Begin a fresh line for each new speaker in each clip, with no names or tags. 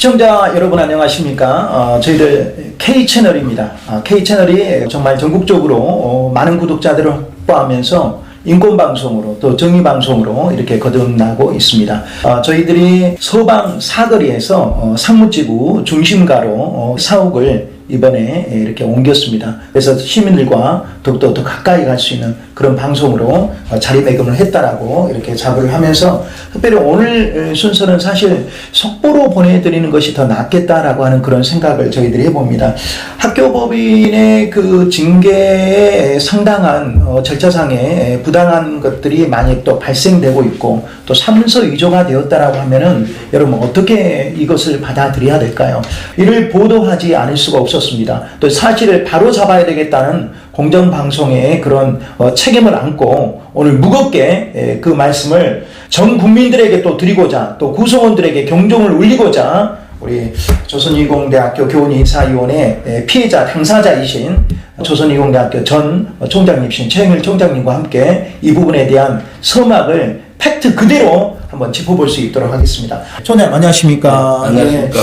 시청자 여러분 안녕하십니까? 어, 저희들 K 채널입니다. 아, K 채널이 정말 전국적으로 어, 많은 구독자들을 확보하면서 인권 방송으로 또 정의 방송으로 이렇게 거듭나고 있습니다. 어, 저희들이 서방 사거리에서 어, 상무지구 중심가로 어, 사옥을 이번에 이렇게 옮겼습니다. 그래서 시민들과 더욱더 더 가까이 갈 수 있는 그런 방송으로 어, 자리매김을 했다라고 이렇게 자부를 하면서 특별히 오늘 순서는 사실 속보로 보내드리는 것이 더 낫겠다라고 하는 그런 생각을 저희들이 해봅니다. 학교법인의 그 징계에 상당한 어, 절차상의 부당한 것들이 많이 또 발생되고 있고 또 사문서 위조가 되었다라고 하면은 여러분 어떻게 이것을 받아들여야 될까요? 이를 보도하지 않을 수가 없 었습니다. 또 사실을 바로 잡아야 되겠다는 공정방송의 그런 어, 책임을 안고 오늘 무겁게 에, 그 말씀을 전 국민들에게 또 드리고자 또 구성원들에게 경종을 울리고자 우리 조선이공대학교 교원인사위원회 에, 피해자 당사자이신 조선이공대학교 전 총장님이신 최영일 총장님과 함께 이 부분에 대한 서막을 팩트 그대로 한번 짚어볼 수 있도록 하겠습니다. 총장님 안녕하십니까?
안녕하십니까.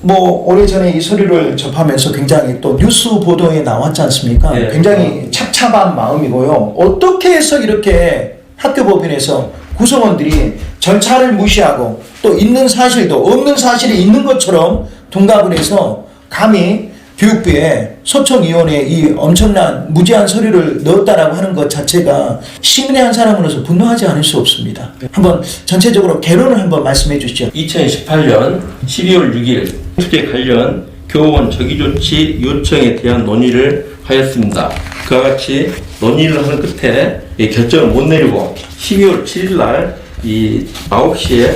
뭐 오래전에 이 소리를 접하면서 굉장히 또 뉴스 보도에 나왔지 않습니까?
예.
굉장히 착잡한 마음이고요. 어떻게 해서 이렇게 학교 법인에서 구성원들이 절차를 무시하고 또 있는 사실도 없는 사실이 있는 것처럼 둔갑을 해서 감히 교육부에 소청위원회에 이 엄청난 무제한 서류를 넣었다라고 하는 것 자체가 시민의 한 사람으로서 분노하지 않을 수 없습니다. 한번 전체적으로 개론을 한번 말씀해 주시죠.
2018년 12월 6일 투제 관련 교원 저기조치 요청에 대한 논의를 하였습니다. 그와 같이 논의를 하는 끝에 이 결정을 못 내리고 12월 7일 날 이 9시에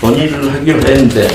논의를 하기로 했는데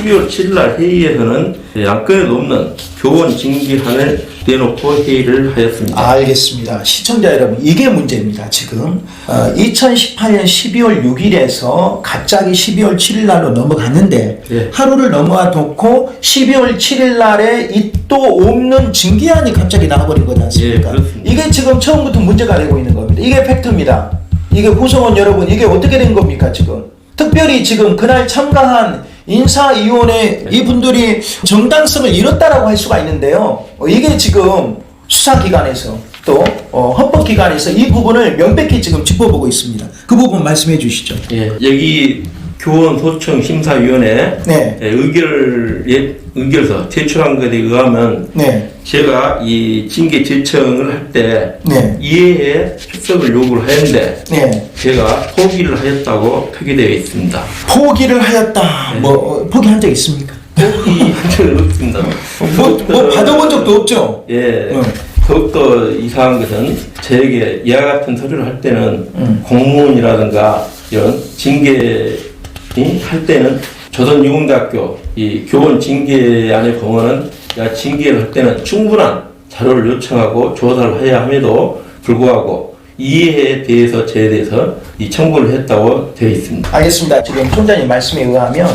12월 7일 날 회의에서는 양권에도 없는 교원 징계안을 내놓고 회의를 하였습니다.
알겠습니다. 시청자 여러분, 이게 문제입니다. 지금 어, 2018년 12월 6일에서 갑자기 12월 7일 날로 넘어갔는데
예.
하루를 넘어와 놓고 12월 7일 날에 이 또 없는 징계안이 갑자기 나와버린 거지 않습니까?
예.
이게 지금 처음부터 문제가 되고 있는 겁니다. 이게 팩트입니다. 이게 구성원 여러분, 이게 어떻게 된 겁니까 지금? 특별히 지금 그날 참가한 인사위원회 이분들이 정당성을 잃었다라고 할 수가 있는데요. 어, 이게 지금 수사기관에서 또 어, 헌법기관에서 이 부분을 명백히 지금 짚어보고 있습니다. 그 부분 말씀해 주시죠.
예, 여기 교원 소청 심사위원회
네.
예, 의결 예, 의결서 제출한 것에 의하면
네.
제가 이 징계 제청을 할때
네.
이해에 출석을 요구를 했는데
네.
제가 포기를 하였다고 표기되어 있습니다.
포기를 하였다.
네.
뭐 어, 포기한 적 있습니까?
포기한 적은 없습니다.
뭐, 뭐 받아본 적도 없죠.
예.
응.
더욱더 이상한 것은 저에게 이와 같은 서류를 할 때는
응.
공무원이라든가 이런 징계 할 때는 조선유공대학교 이 교원 징계안의 공원은 야 징계를 할 때는 충분한 자료를 요청하고 조사를 해야 함에도 불구하고 이해에 대해서 저에 대해서 이 청구를 했다고 되어 있습니다.
알겠습니다. 지금 총장님 말씀에 의하면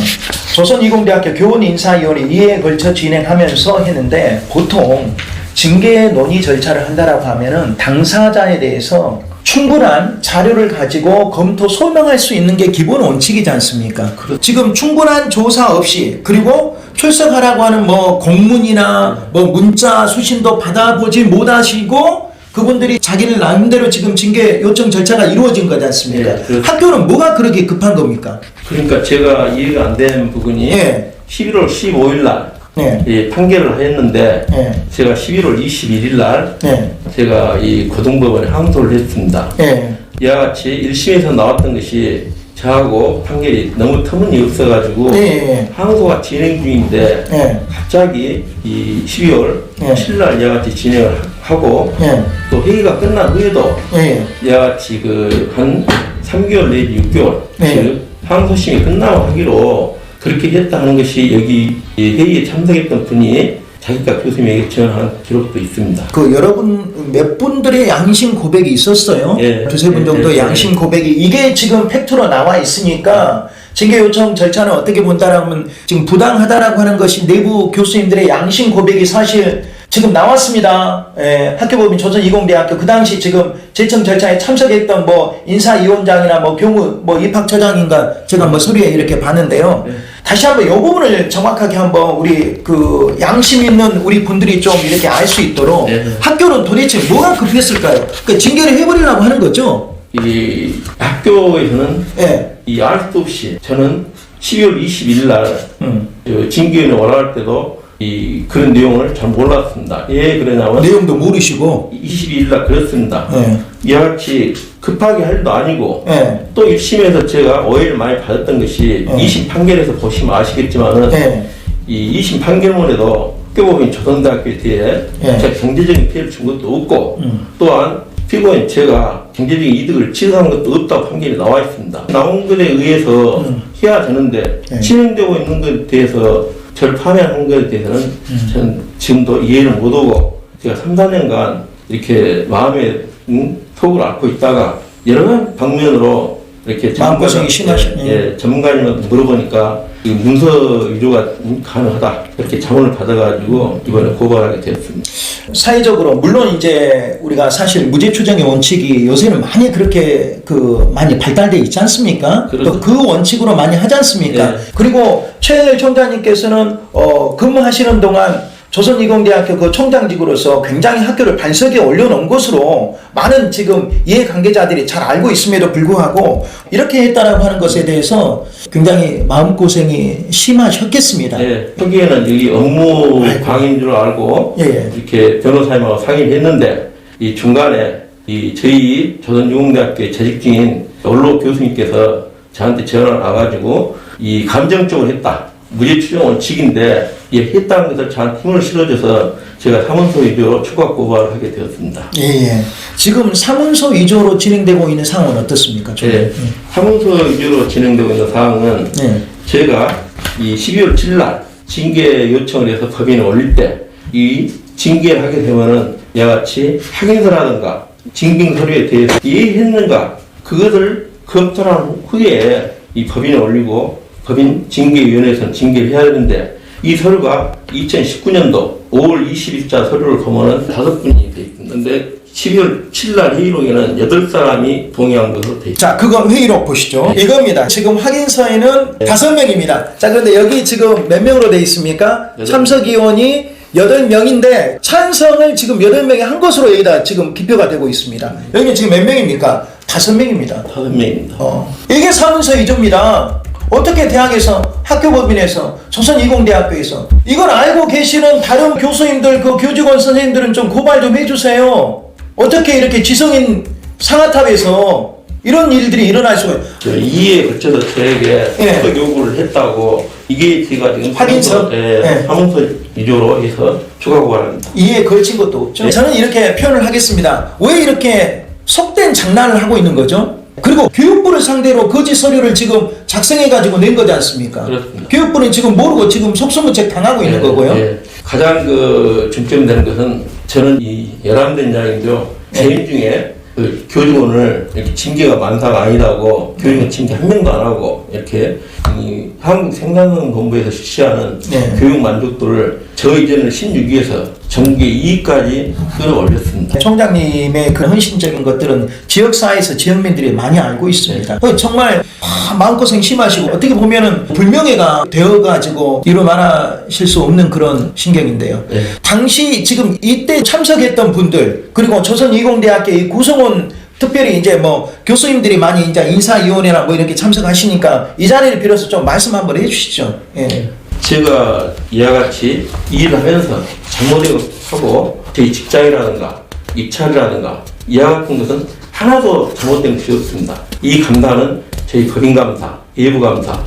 조선이공대학교 교원 인사위원회 이해에 걸쳐 진행하면서 했는데 보통 징계 논의 절차를 한다라고 하면은 당사자에 대해서 충분한 자료를 가지고 검토 소명할 수 있는 게 기본 원칙이지 않습니까? 지금 충분한 조사 없이 그리고 출석하라고 하는 뭐 공문이나 뭐 문자 수신도 받아보지 못하시고 그분들이 자기를 나름대로 지금 징계 요청 절차가 이루어진 거지 않습니까?
예, 그렇습니다.
학교는 뭐가 그렇게 급한 겁니까?
그러니까 제가 이해가 안 되는 부분이
예.
11월 15일 날
네.
이 판결을 했는데
네.
제가 11월 21일 날
네.
제가 이 고등법원에 항소를 했습니다.
예.
이와 같이 1심에서 나왔던 것이 저하고 판결이 너무 터무니없어 가지고
예. 예.
항소가 진행 중인데
예.
갑자기 이 12월
네.
7일 날 이와 같이 진행을 하고
예.
또 회의가 끝난 후에도
예.
이와 같이 그 한 3개월 내지 6개월
네.
즉 항소심이 끝나고 하기로 그렇게 했다는 것이 여기 이 회의에 참석했던 분이 자기가 교수님에게 전한 기록도 있습니다.
그 여러분 몇 분들의 양심 고백이 있었어요.
예.
두세 분
예,
정도
예,
양심 고백이 이게 지금 팩트로 나와 있으니까 징계 요청 절차는 어떻게 본다라면 지금 부당하다라고 하는 것이 내부 교수님들의 양심 고백이 사실 지금 나왔습니다. 예, 학교법인 조선이공대학교 그 당시 지금 제청 절차에 참석했던 뭐 인사위원장이나 뭐 교무 뭐 입학처장인가 제가 뭐 서류에 이렇게 봤는데요.
네.
다시 한번 이 부분을 정확하게 한번 우리 그 양심 있는 우리 분들이 좀 이렇게 알 수 있도록
네.
학교는 도대체 뭐가 급했을까요? 그 징계를 해버리려고 하는 거죠.
이 학교에서는
예.
이알 수 없이 저는 12월 21일 날
음.
저 징계위원회 올라갈 때도 이 그런 내용을 잘 몰랐습니다. 왜 그러냐면
내용도 모르시고.
22일 날 그랬습니다.
예.
이와 같이 급하게 할 일도 아니고
예.
또 1심에서 제가 오해를 많이 받았던 것이
어.
2심 판결에서 보시면 아시겠지만은
예.
이 2심 판결문에도 학교법인 조선대학교에 대해
예.
제가 경제적인 피해를 준 것도 없고
음.
또한 피고인 제가 경제적인 이득을 취득한 것도 없다고 판결이 나와 있습니다. 나온 것에 의해서
음.
해야 되는데
예.
진행되고 있는 것에 대해서 저를 파면한 것에 대해서는
음.
저는 지금도 이해를 못하고 제가 3, 4년간 이렇게 마음에 음, 속을 앓고 있다가 여러 방면으로 이렇게
마음고생이 심하시네.
예, 예, 전문가님한테 물어보니까 이 문서 위조가 가능하다 이렇게 자문을 받아가지고 이번에 고발하게 되었습니다.
사회적으로 물론 이제 우리가 사실 무죄 추정의 원칙이 요새는 많이 그렇게 그 많이 발달돼 있지 않습니까? 또 그 원칙으로 많이 하지 않습니까?
네.
그리고 최 총장님께서는 어 근무하시는 동안 조선이공대학교 그 총장직으로서 굉장히 학교를 반석에 올려놓은 것으로 많은 지금 이해관계자들이 잘 알고 있음에도 불구하고 이렇게 했다라고 하는 것에 대해서 굉장히 마음고생이 심하셨겠습니다.
예, 초기에는 여기 업무. 방인 줄 알고
예, 예.
이렇게 변호사님하고 상의를 했는데 이 중간에 이 저희 조선유공대학교에 재직 중인 원로 교수님께서 저한테 전화를 와가지고 이 감정적으로 했다. 무죄 추정 원칙인데 이 했다는 것을 저한테 힘을 실어줘서 제가 사문서 위조로 추가 고발을 하게 되었습니다.
예, 예. 지금 사문서 위조로 진행되고 있는 상황은 어떻습니까? 좀?
예, 사문서 위조로 진행되고 있는 사항은
예.
제가 이 12월 7일 날 징계 요청을 해서 법인에 올릴 때 이 징계를 하게 되면은 이와같이 확인서라든가 징빙 서류에 대해서 이해했는가 그것을 검토한 후에 이 법인에 올리고 법인 징계위원회에서는 징계를 해야 되는데 이 서류가 2019년도 5월 20일자 서류를 보면은 다섯 분이 돼. 근데 12월 7일 날 회의록에는 여덟 사람이 동의한 것으로 돼 있습니다.
자, 그거 회의록 보시죠. 이겁니다. 지금 확인서에는 다섯 명입니다. 자, 그런데 여기 지금 몇 명으로 돼 있습니까?
여덟
참석 의원이 여덟 명인데 찬성을 지금 여덟 명이 한 것으로 여기다 지금 기표가 되고 있습니다. 여기 지금 몇 명입니까? 다섯 명입니다.
다섯 명입니다.
어. 이게 사문서 위조입니다. 어떻게 대학에서 학교법인에서 조선이공대학교에서 이걸 알고 계시는 다른 교수님들 그 교직원 선생님들은 좀 고발 좀 해주세요. 어떻게 이렇게 지성인 상하탑에서 이런 일들이 일어날 수가 있어요.
저 이에 거쳐서 저에게
예.
그 요구를 했다고 이게 제가 지금 확인서? 예,
예.
사문서 위조로 해서 추가 고발합니다.
이에 걸친 것도 없죠.
네.
저는 이렇게 표현을 하겠습니다. 왜 이렇게 속된 장난을 하고 있는 거죠? 그리고 교육부를 상대로 거짓 서류를 지금 작성해가지고 낸 거지 않습니까?
그렇습니다.
교육부는 지금 모르고 지금 속수무책 당하고 있는
예,
거고요.
예. 가장 그 중점되는 것은 저는 이 열람된 장인데요.
네.
개인 중에 그 교직원을 이렇게 징계가 만사가 아니라고 교직원 징계 한 명도 안 하고 이렇게 이 한국 생산본부에서 실시하는
네.
교육 만족도를 저 이전을 16위에서 전국의 2위까지 끌어올렸습니다.
총장님의 그 헌신적인 것들은 지역사회에서 지역민들이 많이 알고 있습니다. 어, 정말 아, 마음고생 심하시고 어떻게 보면은 불명예가 되어가지고 이루 말하실 수 없는 그런 신경인데요.
네.
당시 지금 이때 참석했던 분들 그리고 조선이공대학교 이 구성원 특별히 이제 뭐 교수님들이 많이 이제 인사위원회나 뭐 이렇게 참석하시니까 이 자리를 빌어서 좀 말씀 한번 해주시죠. 예.
제가 이와 같이 일을 하면서 잘못하고 제 직장이라든가 입찰이라든가 이와 같은 것은 하나도 잘못된 것이 없습니다. 이 감사는 저희 법인감사, 예부감사,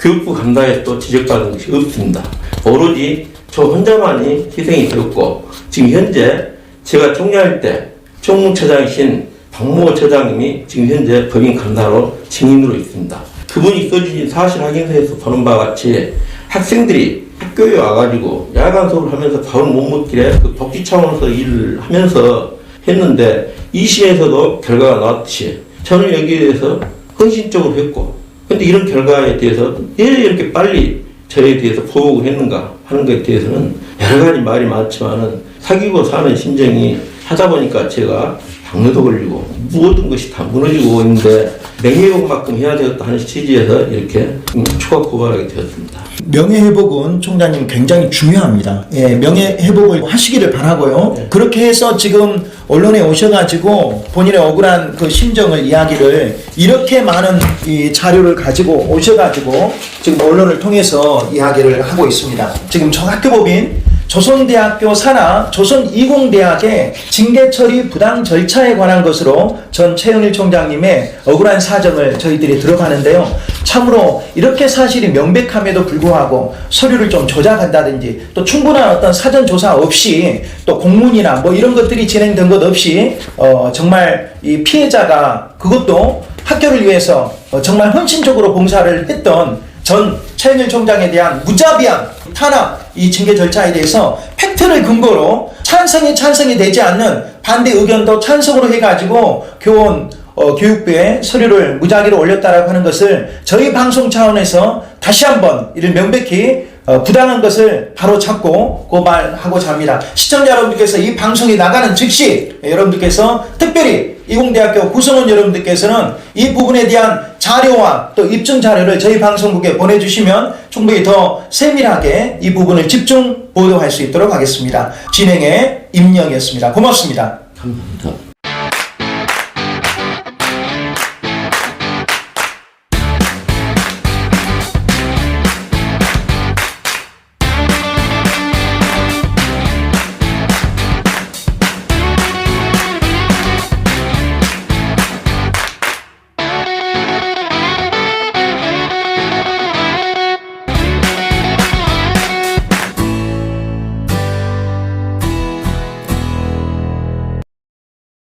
교육부 감사에 또 지적받은 것이 없습니다. 오로지 저 혼자만이 희생이 되었고 지금 현재 제가 총리할 때 총무처장이신 박모 처장님이 지금 현재 법인 감사로 증인으로 있습니다. 그분이 써주신 사실 확인서에서 보는 바와 같이 학생들이 학교에 와가지고 야간 수업을 하면서 밥을 못 먹길래 그 복지 차원에서 일을 하면서 했는데 이 시에서도 결과가 나왔듯이 저는 여기에 대해서 헌신적으로 했고 근데 이런 결과에 대해서 왜 이렇게 빨리 저에 대해서 보복을 했는가 하는 것에 대해서는 여러 가지 말이 많지만은 사귀고 사는 심정이 하다 보니까 제가 당뇨도 걸리고 모든 것이 다 무너지고 있는데 명예회복만큼 해야 되겠다 하는 취지에서 이렇게 음, 추가 고발하게 되었습니다.
명예회복은 총장님 굉장히 중요합니다. 예, 명예회복을 하시기를 바라고요.
네.
그렇게 해서 지금 언론에 오셔가지고 본인의 억울한 그 심정을 이야기를 이렇게 많은 이 자료를 가지고 오셔가지고 지금 언론을 통해서 이야기를 하고 있습니다. 지금 정학교법인 조선대학교 산하 조선이공대학의 징계 처리 부당 절차에 관한 것으로 전 최영일 총장님의 억울한 사정을 저희들이 들어가는데요. 참으로 이렇게 사실이 명백함에도 불구하고 서류를 좀 조작한다든지 또 충분한 어떤 사전 조사 없이 또 공문이나 뭐 이런 것들이 진행된 것 없이 어 정말 이 피해자가 그것도 학교를 위해서 어 정말 헌신적으로 봉사를 했던 전 최영일 총장에 대한 무자비한 탄압 이 징계 절차에 대해서 팩트를 근거로 찬성이 찬성이 되지 않는 반대 의견도 찬성으로 해가지고 교원 어, 교육부에 서류를 무작위로 올렸다라고 하는 것을 저희 방송 차원에서 다시 한번 이를 명백히 어, 부당한 것을 바로 잡고 고발하고자 합니다. 시청자 여러분들께서 이 방송이 나가는 즉시 여러분들께서 특별히 이공대학교 구성원 여러분들께서는 이 부분에 대한 자료와 또 입증 자료를 저희 방송국에 보내주시면 충분히 더 세밀하게 이 부분을 집중 보도할 수 있도록 하겠습니다. 진행의 임영이었습니다. 고맙습니다.
감사합니다.